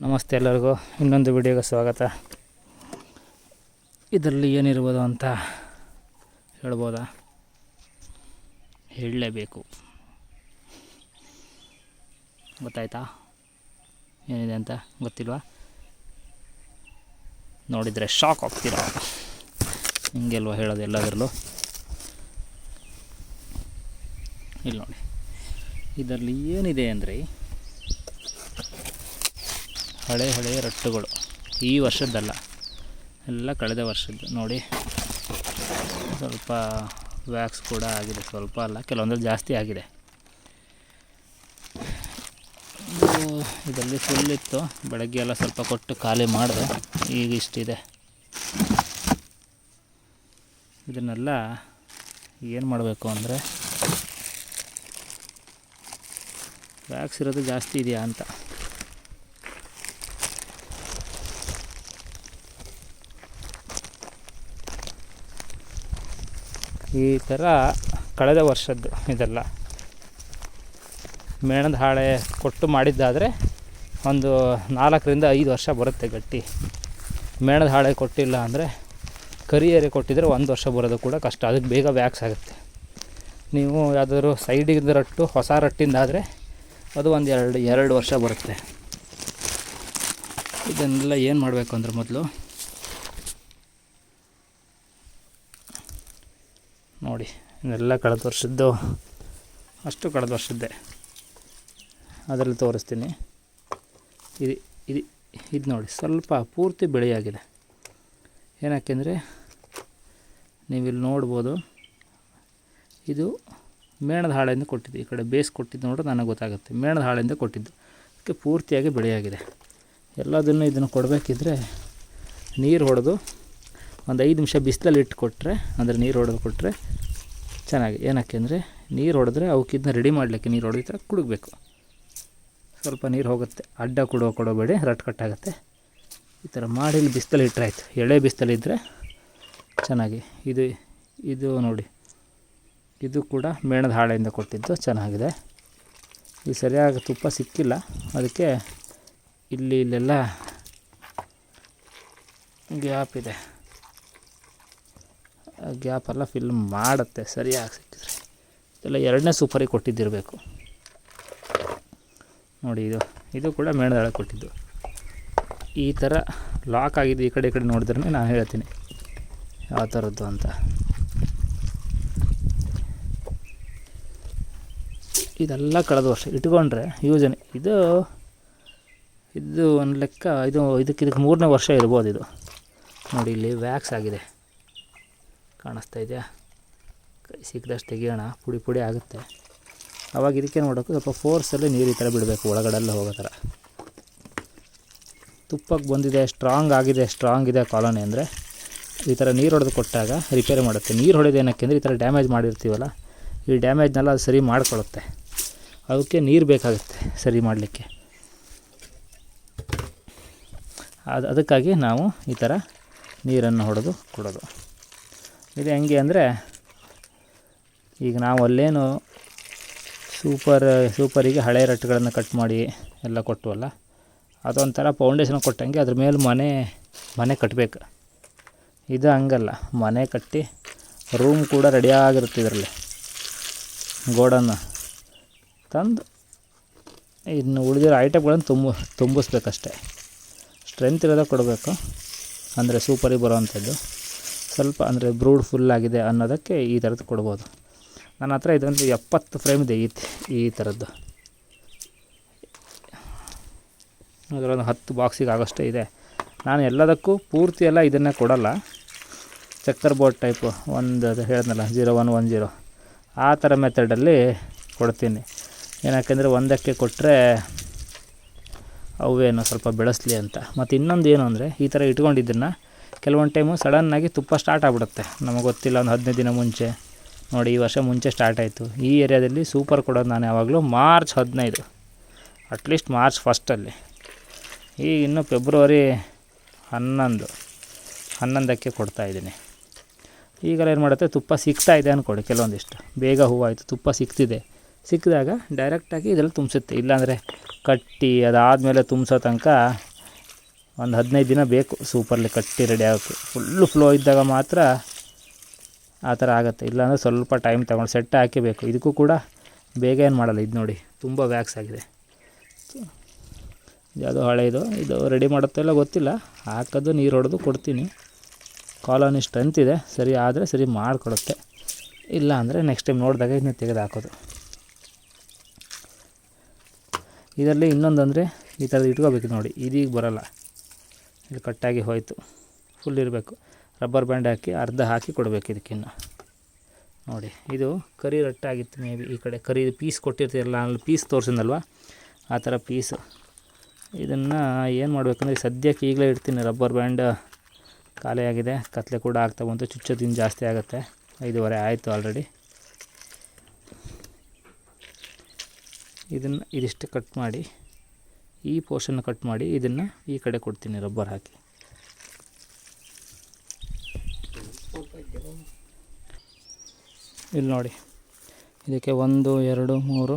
ನಮಸ್ತೆ ಎಲ್ಲರಿಗೂ. ಇನ್ನೊಂದು ವಿಡಿಯೋಗೆ ಸ್ವಾಗತ. ಇದರಲ್ಲಿ ಏನಿರ್ಬೋದು ಅಂತ ಹೇಳ್ಬೋದಾ? ಹೇಳಲೇಬೇಕು. ಗೊತ್ತಾಯ್ತಾ? ಏನಿದೆ ಅಂತ ಗೊತ್ತಿಲ್ವಾ? ನೋಡಿದರೆ ಶಾಕ್ ಆಗ್ತೀರಾ? ಹಿಂಗೆಲ್ವ ಹೇಳೋದು ಎಲ್ಲದರಲ್ಲೂ? ಇಲ್ಲಿ ನೋಡಿ. ಇದರಲ್ಲಿ ಏನಿದೆ ಅಂದರೆ ಹಳೆ ಹಳೆಯ ರಟ್ಟುಗಳು. ಈ ವರ್ಷದ್ದಲ್ಲ. ಎಲ್ಲ ಕಳೆದ ವರ್ಷದ್ದು. ನೋಡಿ, ಸ್ವಲ್ಪ ವ್ಯಾಕ್ಸ್ ಕೂಡ ಆಗಿದೆ. ಸ್ವಲ್ಪ ಅಲ್ಲ, ಕೆಲವೊಂದ್ರಲ್ಲಿ ಜಾಸ್ತಿ ಆಗಿದೆ. ಇದು ಇದರಲ್ಲಿ ಫುಲ್ ಇತ್ತು. ಬೆಳಗ್ಗೆ ಎಲ್ಲ ಸ್ವಲ್ಪ ಕೊಟ್ಟು ಖಾಲಿ ಮಾಡಿದೆ. ಈಗ ಇಷ್ಟಿದೆ. ಇದನ್ನೆಲ್ಲ ಏನು ಮಾಡಬೇಕು ಅಂದರೆ ವ್ಯಾಕ್ಸ್ ಇರೋದು ಜಾಸ್ತಿ ಇದೆಯಾ ಅಂತ. ಈ ಥರ ಕಳೆದ ವರ್ಷದ್ದು ಇದೆಲ್ಲ. ಮೇಣದ ಹಾಳೆ ಕೊಟ್ಟು ಮಾಡಿದ್ದಾದರೆ ಒಂದು ನಾಲ್ಕರಿಂದ ಐದು ವರ್ಷ ಬರುತ್ತೆ ಗಟ್ಟಿ. ಮೇಣದ ಹಾಳೆ ಕೊಟ್ಟಿಲ್ಲ ಅಂದರೆ ಕರಿಯರೆ ಕೊಟ್ಟಿದ್ರೆ ಒಂದು ವರ್ಷ ಬರೋದು ಕೂಡ ಕಷ್ಟ. ಅದಕ್ಕೆ ಬೇಗ ವ್ಯಾಕ್ಸ್ ಆಗುತ್ತೆ. ನೀವು ಯಾವುದಾದ್ರು ಸೈಡಿಂದ ರಟ್ಟು, ಹೊಸ ರಟ್ಟಿಂದಾದರೆ ಅದು ಒಂದು ಎರಡು ಎರಡು ವರ್ಷ ಬರುತ್ತೆ. ಇದನ್ನೆಲ್ಲ ಏನು ಮಾಡಬೇಕು ಅಂದ್ರೆ ಮೊದಲು ನೋಡಿ ಇದೆಲ್ಲ ಕಳೆದ ವರ್ಷದ್ದು, ಅಷ್ಟು ಕಳೆದ ವರ್ಷದ್ದೇ. ಅದರಲ್ಲಿ ತೋರಿಸ್ತೀನಿ. ಇದು ಇದು ಇದು ನೋಡಿ, ಸ್ವಲ್ಪ ಪೂರ್ತಿ ಬೆಳೆಯಾಗಿದೆ. ಏನಕ್ಕೆಂದರೆ ನೀವಿಲ್ಲಿ ನೋಡ್ಬೋದು, ಇದು ಮೇಣದ ಹಾಳೆಯಿಂದ ಕೊಟ್ಟಿದ್ದು. ಈ ಕಡೆ ಬೇಸ್ ಕೊಟ್ಟಿದ್ದು ನೋಡ್ರೆ ನನಗೆ ಗೊತ್ತಾಗುತ್ತೆ. ಮೇಣದ ಹಾಳೆಯಿಂದ ಕೊಟ್ಟಿದ್ದು. ಅದಕ್ಕೆ ಪೂರ್ತಿಯಾಗಿ ಬೆಳೆಯಾಗಿದೆ. ಎಲ್ಲದನ್ನು ಇದನ್ನು ಕೊಡಬೇಕಿದ್ರೆ, ನೀರು ಹೊಡೆದು ಒಂದು ಐದು ನಿಮಿಷ ಬಿಸಿಲಲ್ಲಿ ಇಟ್ಟು ಕೊಟ್ಟರೆ ಅಂದರೆ ನೀರು ಹೊಡೆದು ಕೊಟ್ಟರೆ ಚೆನ್ನಾಗಿ, ಏನಕ್ಕೆ ಅಂದರೆ ನೀರು ಹೊಡೆದ್ರೆ ಅವಕ್ಕಿದ್ನ ರೆಡಿ ಮಾಡಲಿಕ್ಕೆ ನೀರು ಹೊಡೆದ್ರೆ ಕುಡುಗಬೇಕು. ಸ್ವಲ್ಪ ನೀರು ಹೋಗುತ್ತೆ, ಅಡ್ಡ ಕೊಡೋ ಕೊಡೋಬೇಡಿ ರಟ್ ಕಟ್ಟಾಗುತ್ತೆ. ಈ ಥರ ಮಾಡಿ ಇಲ್ಲಿ ಬಿಸಿಲಲ್ಲಿ ಇಟ್ಟರೆ ಆಯಿತು, ಎಳೆ ಬಿಸ್ತಲಿದ್ದರೆ ಚೆನ್ನಾಗಿ. ಇದು ಇದು ನೋಡಿ, ಇದು ಕೂಡ ಮೇಣದ ಹಾಳೆಯಿಂದ ಕೊಟ್ಟಿದ್ದು, ಚೆನ್ನಾಗಿದೆ. ಇದು ಸರಿಯಾಗಿ ತುಪ್ಪ ಸಿಕ್ಕಿಲ್ಲ, ಅದಕ್ಕೆ ಇಲ್ಲಿ ಇಲ್ಲೆಲ್ಲ ಗ್ಯಾಪ್ ಇದೆ. ಗ್ಯಾಪೆಲ್ಲ ಫಿಲ್ ಮಾಡುತ್ತೆ, ಸರಿಯಾಗಿ ಸಿಕ್ಕಿದ್ರೆ. ಇದೆಲ್ಲ ಎರಡನೇ ಸೂಪರಿಗೆ ಕೊಟ್ಟಿದ್ದಿರಬೇಕು. ನೋಡಿ ಇದು ಇದು ಕೂಡ ಮೇಣದಾಳ ಕೊಟ್ಟಿದ್ದು. ಈ ಥರ ಲಾಕ್ ಆಗಿದ್ದು ಈ ಕಡೆ ಈ ಕಡೆ ನೋಡಿದ್ರೆ ನಾನು ಹೇಳ್ತೀನಿ. ಯಾವ ಥರದ್ದು ಅಂತ. ಇದೆಲ್ಲ ಕಳೆದ ವರ್ಷ ಇಟ್ಕೊಂಡ್ರೆ ಯೂಸನ್ ಇದು ಇದು ಒಂದು ಲೆಕ್ಕ, ಇದು, ಇದಕ್ಕೆ ಇದಕ್ಕೆ ಮೂರನೇ ವರ್ಷ ಇರ್ಬೋದು ಇದು. ನೋಡಿ ಇಲ್ಲಿ ವ್ಯಾಕ್ಸ್ ಆಗಿದೆ. ಕಾಣಿಸ್ತಾ ಇದೆಯಾ? ಕೈ ಸಿಕ್ಕಿದಷ್ಟು ತೆಗಿಯೋಣ, ಪುಡಿ ಪುಡಿ ಆಗುತ್ತೆ. ಅವಾಗ ಇದಕ್ಕೆ ನೋಡೋಕೆ ಸ್ವಲ್ಪ ಫೋರ್ಸಲ್ಲಿ ನೀರು ಈ ಥರ ಬಿಡಬೇಕು, ಒಳಗಡೆಲ್ಲ ಹೋಗೋ ಥರ. ತುಪ್ಪಕ್ಕೆ ಬಂದಿದೆ ಸ್ಟ್ರಾಂಗ್ ಆಗಿದೆ ಸ್ಟ್ರಾಂಗ್ ಇದೆ ಕಾಲೋನಿ ಅಂದರೆ ಈ ಥರ ನೀರು ಹೊಡೆದು ಕೊಟ್ಟಾಗ ರಿಪೇರಿ ಮಾಡುತ್ತೆ. ನೀರು ಹೊಡೆದು ಏನಕ್ಕೆ ಅಂದರೆ ಈ ಥರ ಡ್ಯಾಮೇಜ್ ಮಾಡಿರ್ತೀವಲ್ಲ, ಈ ಡ್ಯಾಮೇಜ್ನೆಲ್ಲ ಅದು ಸರಿ ಮಾಡಿಕೊಳ್ಳುತ್ತೆ. ಅದಕ್ಕೆ ನೀರು ಬೇಕಾಗುತ್ತೆ ಸರಿ ಮಾಡಲಿಕ್ಕೆ. ಅದು ಅದಕ್ಕಾಗಿ ನಾವು ಈ ಥರ ನೀರನ್ನು ಹೊಡೆದು ಕೊಡೋದು. ಇದು ಹೆಂಗೆ ಅಂದರೆ ಈಗ ನಾವು ಅಲ್ಲೇನು ಸೂಪರ್ ಸೂಪರಿಗೆ ಹಳೆ ರಟ್ಟುಗಳನ್ನು ಕಟ್ ಮಾಡಿ ಎಲ್ಲ ಕೊಟ್ಟವಲ್ಲ, ಅದೊಂಥರ ಫೌಂಡೇಶನ್ ಕೊಟ್ಟಂಗೆ ಅದ್ರ ಮೇಲೆ ಮನೆ ಮನೆ ಕಟ್ಟಬೇಕು ಇದು ಹಂಗಲ್ಲ, ಮನೆ ಕಟ್ಟಿ ರೂಮ್ ಕೂಡ ರೆಡಿಯಾಗಿರುತ್ತೆ ಇದರಲ್ಲಿ. ಗೋಡನ್ನು ತಂದು ಇನ್ನು ಉಳಿದಿರೋ ಐಟಮ್ಗಳನ್ನು ತುಂಬ, ತುಂಬಿಸ್ಬೇಕಷ್ಟೆ. ಸ್ಟ್ರೆಂತ್ ಇರೋದೇ ಕೊಡಬೇಕು. ಅಂದರೆ ಸೂಪರಿಗೆ ಬರೋವಂಥದ್ದು. ಸ್ವಲ್ಪ ಅಂದರೆ ಬ್ರೂಡ್ ಫುಲ್ ಆಗಿದೆ ಅನ್ನೋದಕ್ಕೆ ಈ ಥರದ್ದು ಕೊಡ್ಬೋದು. ನನ್ನ ಹತ್ರ ಇದೊಂದು ಎಪ್ಪತ್ತು ಫ್ರೇಮ್ ಇದೆ ಈ ಈ ಥರದ್ದು ಅದರೊಂದು ಹತ್ತು ಬಾಕ್ಸಿಗೆ ಆಗೋಷ್ಟೇ ಇದೆ. ನಾನು ಎಲ್ಲದಕ್ಕೂ ಪೂರ್ತಿ ಎಲ್ಲ ಇದನ್ನೇ ಕೊಡಲ್ಲ. ಚಕ್ಕರ್ ಬೋರ್ಡ್ ಟೈಪು ಒಂದು ಅದು ಹೇಳಿದ್ನಲ್ಲ ಜೀರೋ ಒನ್ ಒನ್ ಜೀರೋ ಆ ಥರ ಮೆಥಡಲ್ಲಿ ಕೊಡ್ತೀನಿ. ಏನಕ್ಕೆಂದರೆ ಒಂದಕ್ಕೆ ಕೊಟ್ಟರೆ ಅವೇನು ಸ್ವಲ್ಪ ಬೆಳೆಸಲಿ ಅಂತ. ಮತ್ತು ಇನ್ನೊಂದು ಏನು ಅಂದರೆ ಈ ಥರ ಇಟ್ಕೊಂಡಿದ್ದನ್ನು ಕೆಲವೊಂದು ಟೈಮು ಸಡನ್ನಾಗಿ ತುಪ್ಪ ಸ್ಟಾರ್ಟ್ ಆಗ್ಬಿಡುತ್ತೆ. ನಮಗೆ ಗೊತ್ತಿಲ್ಲ, ಒಂದು ಹದಿನೈದು ದಿನ ಮುಂಚೆ. ನೋಡಿ, ಈ ವರ್ಷ ಮುಂಚೆ ಸ್ಟಾರ್ಟ್ ಆಯಿತು. ಈ ಏರಿಯಾದಲ್ಲಿ ಸೂಪರ್ ಕೊಡೋದು ನಾನು ಯಾವಾಗಲೂ ಮಾರ್ಚ್ ಹದಿನೈದು. ಅಟ್ಲೀಸ್ಟ್ ಮಾರ್ಚ್ ಫಸ್ಟಲ್ಲಿ ಈಗ ಇನ್ನು ಫೆಬ್ರವರಿ ಹನ್ನೊಂದು. ಹನ್ನೊಂದಕ್ಕೆ ಕೊಡ್ತಾಯಿದ್ದೀನಿ ಈಗೆಲ್ಲ ಏನು ಮಾಡುತ್ತೆ? ತುಪ್ಪ ಸಿಗ್ತಾ ಇದೆ ಅಂದ್ಕೊಡಿ ಕೆಲವೊಂದಿಷ್ಟು. ಬೇಗ ಹೂವಾಯಿತು, ತುಪ್ಪ ಸಿಗ್ತಿದೆ. ಸಿಕ್ಕಿದಾಗ ಡೈರೆಕ್ಟಾಗಿ ಇದರಲ್ಲಿ ತುಂಬಿಸುತ್ತೆ. ಇಲ್ಲಾಂದರೆ ಕಟ್ಟಿ ಅದಾದಮೇಲೆ ತುಂಬಿಸೋ ತನಕ ಒಂದು ಹದಿನೈದು ದಿನ ಬೇಕು. ಸೂಪರ್ಲಿ ಕಟ್ಟಿ ರೆಡಿ ಆಗೋಕ್ಕೆ ಫುಲ್ಲು ಫ್ಲೋ ಇದ್ದಾಗ ಮಾತ್ರ ಆ ಥರ ಆಗುತ್ತೆ. ಇಲ್ಲಾಂದರೆ ಸ್ವಲ್ಪ ಟೈಮ್ ತಗೊಂಡು ಸೆಟ್ ಹಾಕಿಬೇಕು. ಇದಕ್ಕೂ ಕೂಡ ಬೇಗ ಏನು ಮಾಡಲ್ಲ. ಇದು ನೋಡಿ, ತುಂಬ ವ್ಯಾಕ್ಸ್ ಆಗಿದೆ. ಯಾವುದೋ ಹಳೆಯದು ಇದು. ರೆಡಿ ಮಾಡುತ್ತೆಲ್ಲ ಗೊತ್ತಿಲ್ಲ. ಹಾಕೋದು ನೀರು ಹೊಡೆದು ಕೊಡ್ತೀನಿ. ಕಾಲೋನಿ ಸ್ಟ್ರೆಂತ್ ಇದೆ. ಸರಿ ಆದರೆ ಸರಿ ಮಾಡಿಕೊಡುತ್ತೆ. ಇಲ್ಲ ಅಂದರೆ ನೆಕ್ಸ್ಟ್ ಟೈಮ್ ನೋಡಿದಾಗ ಇದನ್ನ ತೆಗೆದು ಹಾಕೋದು. ಇದರಲ್ಲಿ ಇನ್ನೊಂದು ಅಂದರೆ ಈ ಥರದ್ದು ಇಟ್ಕೋಬೇಕು ನೋಡಿ. ಇದೀಗ ಬರೋಲ್ಲ. ಇದು ಕಟ್ಟಾಗಿ ಹೋಯಿತು. ಫುಲ್ ಇರಬೇಕು. ರಬ್ಬರ್ ಬ್ಯಾಂಡ್ ಹಾಕಿ, ಅರ್ಧ ಹಾಕಿ ಕೊಡಬೇಕು ಇದಕ್ಕಿನ್ನು. ನೋಡಿ, ಇದು ಕರಿ ರಟ್ಟಾಗಿತ್ತು ಮೇ ಬಿ ಈ ಕಡೆ. ಕರಿ ಪೀಸ್ ಕೊಟ್ಟಿರ್ತೀರಲ್ಲ, ಅಲ್ಲಿ ಪೀಸ್ ತೋರಿಸಿದ್ನಲ್ವ? ಆ ಥರ ಪೀಸು ಇದನ್ನು ಏನು ಮಾಡಬೇಕಂದ್ರೆ ಸದ್ಯಕ್ಕೆ ಈಗಲೇ ಇಡ್ತೀನಿ. ರಬ್ಬರ್ ಬ್ಯಾಂಡ್ ಖಾಲಿಯಾಗಿದೆ. ಕತ್ಲೆ ಕೂಡ ಆಗ್ತಾ ಬಂತು. ಚುಚ್ಚೋದಿನ ಜಾಸ್ತಿ ಆಗುತ್ತೆ. ಐದೂವರೆ ಆಯಿತು ಆಲ್ರೆಡಿ ಇದನ್ನು ಇದಿಷ್ಟು ಕಟ್ ಮಾಡಿ ಈ ಪೋರ್ಷನ್ ಕಟ್ ಮಾಡಿ ಇದನ್ನು ಈ ಕಡೆ ಕೊಡ್ತೀನಿ ರಬ್ಬರ್ ಹಾಕಿ. ಇಲ್ಲಿ ನೋಡಿ, ಇದಕ್ಕೆ ಒಂದು, ಎರಡು, ಮೂರು,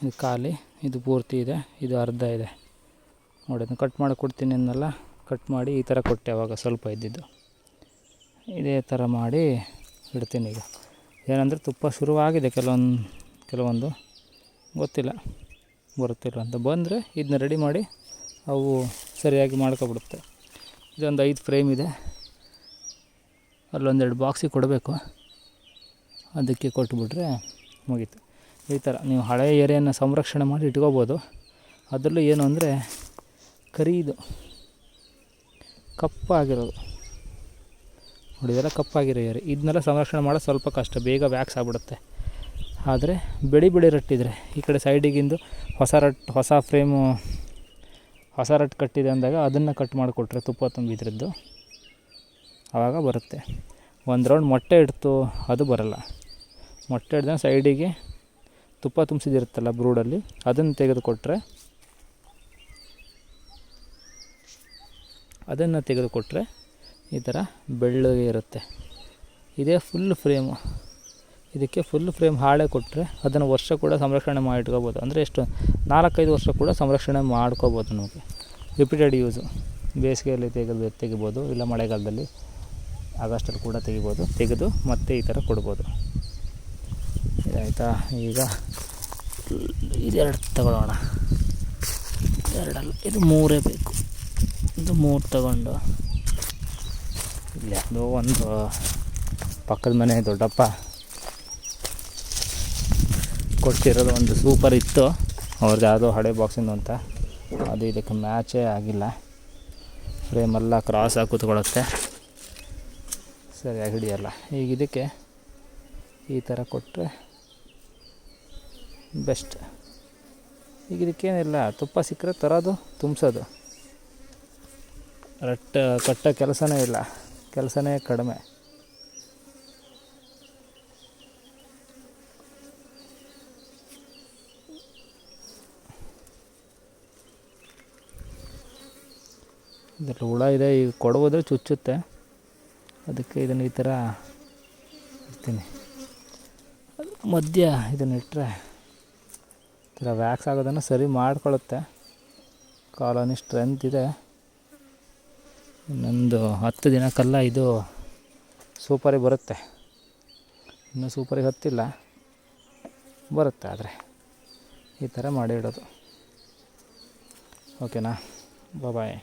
ಇದು ಖಾಲಿ, ಇದು ಪೂರ್ತಿ ಇದೆ, ಇದು ಅರ್ಧ ಇದೆ. ನೋಡಿ ಅದನ್ನು ಕಟ್ ಮಾಡಿ ಕೊಡ್ತೀನಿ ಅನ್ನಲ್ಲ ಕಟ್ ಮಾಡಿ ಈ ಥರ ಕೊಟ್ಟೆ ಅವಾಗ ಸ್ವಲ್ಪ ಇದ್ದಿದ್ದು. ಇದೇ ಥರ ಮಾಡಿ ಇಡ್ತೀನಿ ಈಗ. ಏನಂದರೆ ತುಪ್ಪ ಶುರುವಾಗಿದೆ ಕೆಲವೊಂದು ಕೆಲವೊಂದು, ಗೊತ್ತಿಲ್ಲ. ಬರುತ್ತಿಲ್ಲ ಅಂತ ಬಂದರೆ ಇದನ್ನ ರೆಡಿ ಮಾಡಿ ಅವು ಸರಿಯಾಗಿ ಮಾಡ್ಕೊಬಿಡುತ್ತೆ. ಇದೊಂದು ಐದು ಫ್ರೇಮ್ ಇದೆ. ಅಲ್ಲೊಂದೆರಡು ಬಾಕ್ಸಿಗೆ ಕೊಡಬೇಕು. ಅದಕ್ಕೆ ಕೊಟ್ಬಿಟ್ರೆ ಮುಗೀತು. ಈ ಥರ ನೀವು ಹಳೆಯ ಏರಿಯನ್ನು ಸಂರಕ್ಷಣೆ ಮಾಡಿ ಇಟ್ಕೋಬೋದು. ಅದರಲ್ಲೂ ಏನು ಅಂದರೆ ಕರೀದು ಕಪ್ಪಾಗಿರೋದು. ನೋಡಿ ಇದೆಲ್ಲ ಕಪ್ಪಾಗಿರೋ ಏರಿ. ಇದನ್ನೆಲ್ಲ ಸಂರಕ್ಷಣೆ ಮಾಡೋದು ಸ್ವಲ್ಪ ಕಷ್ಟ. ಬೇಗ ವ್ಯಾಕ್ಸ್ ಆಗ್ಬಿಡುತ್ತೆ. ಆದರೆ ಬಿಳಿ ಬಿಳಿ ರಟ್ಟಿದ್ರೆ ಈ ಕಡೆ ಸೈಡಿಗಿಂದು ಹೊಸ ರಟ್, ಹೊಸ ಫ್ರೇಮು ಹೊಸ ರಟ್ಟು ಕಟ್ಟಿದೆ ಅಂದಾಗ ಅದನ್ನು ಕಟ್ ಮಾಡಿಕೊಟ್ರೆ ತುಪ್ಪ ತುಂಬಿದ್ರದ್ದು ಆವಾಗ ಬರುತ್ತೆ. ಒಂದು ರೌಂಡ್ ಮೊಟ್ಟೆ ಇಡ್ತು, ಅದು ಬರಲ್ಲ. ಮೊಟ್ಟೆ ಹಿಡ್ದ ಸೈಡಿಗೆ ತುಪ್ಪ ತುಂಬಿಸಿದಿರುತ್ತಲ್ಲ ಬ್ರೂಡಲ್ಲಿ ಅದನ್ನು ತೆಗೆದುಕೊಟ್ರೆ ಅದನ್ನು ತೆಗೆದುಕೊಟ್ರೆ ಈ ಥರ ಬೆಳ್ಳಗೆ ಇರುತ್ತೆ. ಇದೇ ಫುಲ್ ಫ್ರೇಮು ಇದಕ್ಕೆ ಫುಲ್ ಫ್ರೇಮ್ ಹಾಳೆ ಕೊಟ್ಟರೆ ಅದನ್ನು ವರ್ಷ ಕೂಡ ಸಂರಕ್ಷಣೆ ಮಾಡಿಟ್ಕೋಬೋದು. ಅಂದರೆ ಎಷ್ಟು? ನಾಲ್ಕೈದು ವರ್ಷ ಕೂಡ ಸಂರಕ್ಷಣೆ ಮಾಡ್ಕೋಬೋದು ನಮಗೆ ರಿಪೀಟೆಡ್ ಯೂಸು ಬೇಸಿಗೆಯಲ್ಲಿ ತೆಗೆದು ತೆಗಿಬೋದು, ಇಲ್ಲ ಮಳೆಗಾಲದಲ್ಲಿ ಆಗಸ್ಟಲ್ಲಿ ಕೂಡ ತೆಗಿಬೋದು, ತೆಗೆದು ಮತ್ತೆ ಈ ಥರ ಕೊಡ್ಬೋದು. ಇದಾಯಿತಾ ಈಗ ಇದೆರಡು ತಗೊಳ್ಳೋಣ. ಎರಡಲ್ಲ, ಇದು ಮೂರೇ ಬೇಕು. ಇದು ಮೂರು ತಗೊಂಡು. ಇಲ್ಲಿ ಯಾವುದೋ ಒಂದು ಪಕ್ಕದ ಮನೆ, ದೊಡ್ಡಪ್ಪ. ಕೊಟ್ಟಿರೋದು ಒಂದು ಸೂಪರ್ ಇತ್ತು. ಅವ್ರದ್ದು ಯಾವುದೋ ಹಳೆ ಬಾಕ್ಸಿಂದು ಅಂತ. ಅದು ಇದಕ್ಕೆ ಮ್ಯಾಚೇ ಆಗಿಲ್ಲ. ಫ್ರೇಮೆಲ್ಲ ಕ್ರಾಸ್ ಆಗಿ ಕೂತ್ಕೊಳ್ಳುತ್ತೆ. ಸರಿಯಾಗಿ ಹಿಡಿಯಲ್ಲ ಈಗ ಇದಕ್ಕೆ ಈ ಥರ ಕೊಟ್ಟರೆ ಬೆಸ್ಟ್ ಈಗ ಇದಕ್ಕೇನಿಲ್ಲ, ತುಪ್ಪ ಸಿಕ್ಕರೆ ತರೋದು, ತುಂಬಿಸೋದು. ರಟ್ಟ, ಕಟ್ಟೋ ಕೆಲಸನೇ ಇಲ್ಲ. ಕೆಲಸನೇ ಕಡಿಮೆ. ಇದರಲ್ಲಿ ಹುಳ ಇದೆ, ಈಗ ಕೊಡೋದ್ರೆ ಚುಚ್ಚುತ್ತೆ. ಅದಕ್ಕೆ ಇದನ್ನು ಈ ಥರ ಇರ್ತೀನಿ ಮಧ್ಯ ಇದನ್ನು ಇಟ್ಟರೆ ಈ ಥರ ವ್ಯಾಕ್ಸ್ ಆಗೋದನ್ನು ಸರಿ ಮಾಡ್ಕೊಳ್ಳುತ್ತೆ ಕಾಲೋನಿ ಸ್ಟ್ರೆಂತ್ ಇದೆ. ಇನ್ನೊಂದು ಹತ್ತು ದಿನಕ್ಕೆಲ್ಲ ಇದು ಸೂಪರಿಗೆ ಬರುತ್ತೆ. ಇನ್ನೂ ಸೂಪರಿಗೆ ಹತ್ತಿಲ್ಲ. ಬರುತ್ತೆ ಆದರೆ ಈ ಥರ ಮಾಡಿ ಇಡೋದು. ಓಕೆನಾ? ಬಾಯ್